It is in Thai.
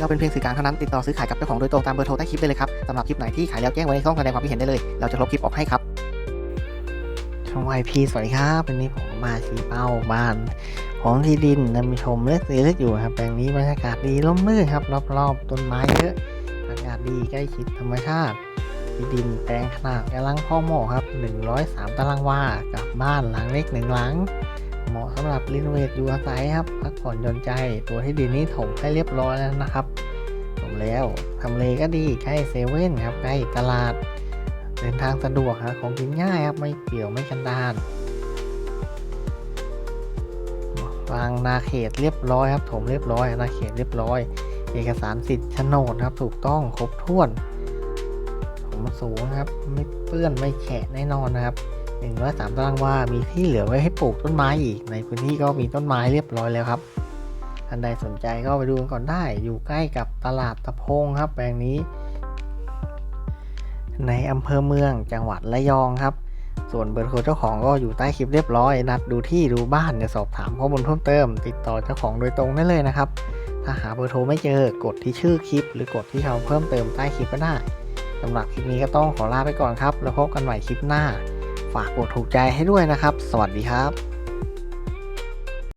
เราเป็นเพียงสื่อกลางเท่านั้นติดต่อซื้อขายกับเจ้าของโดยตรงตามเบอร์โทรใต้คลิปได้เลยครับสำหรับคลิปไหนที่ขายแล้วแจ้งไว้ในช่องแสดงความคิดเห็นได้เลยเราจะลบคลิปออกให้ครับช่องวายพีสวัสดีครับวันนี้ผมมาชี้เป้าบ้านของที่ดินนำชมเล็กสีเล็กอยู่ครับแปลงนี้บรรยากาศดีร่มรื่นครับรอบๆต้นไม้เยอะอากาศดีใกล้ชิดธรรมชาติที่ดินแปลงขนาดกำลังพ่อหมาะครับ 103 ตารางวากับบ้านหลังเล็กหนึ่งหลัง เหมาะสำหรับรีโนเวทอยู่อาศัยครับ พักผ่อนหย่อนใจ ตัวที่ดินนี้ถมให้เรียบร้อยแล้วนะครับถมแล้วทำเลก็ดีใกล้เซเว่นครับใกล้ตลาด เดินทางสะดวกครับของกินง่ายครับ ไม่เปี่ยวไม่กันดานวางนาเขตเรียบร้อยครับถมเรียบร้อยนาเขตเรียบร้อย เอกสารสิทธิ์โฉนดครับ ถูกต้องครบถ้วนผมสูงครับ ไม่เปื้อนไม่แฉะแน่นอนนะครับ หนึ่งร้อยสามตารางวา มีที่เหลือไว้ให้ปลูกต้นไม้อีก ในพื้นที่ก็มีต้นไม้เรียบร้อยแล้วครับท่านใดสนใจก็ไปดูกันก่อนได้ อยู่ใกล้กับตลาดตะพงครับ แปลงนี้ ในอำเภอเมืองจังหวัดระยองครับ ส่วนเบอร์โทรเจ้าของก็อยู่ใต้คลิปเรียบร้อย นัดดูที่ดูบ้านเนี่ยสอบถามข้อมูลเพิ่มเติม ติดต่อเจ้าของโดยตรงได้เลยนะครับ ถ้าหาเบอร์โทรไม่เจอกดที่ชื่อคลิป หรือกดที่เขาเพิ่มเติมใต้คลิปก็ได้สำหรับคลิปนี้ก็ต้องขอลาไปก่อนครับ แล้วพบกันใหม่คลิปหน้า ฝากกดถูกใจให้ด้วยนะครับ สวัสดีครับ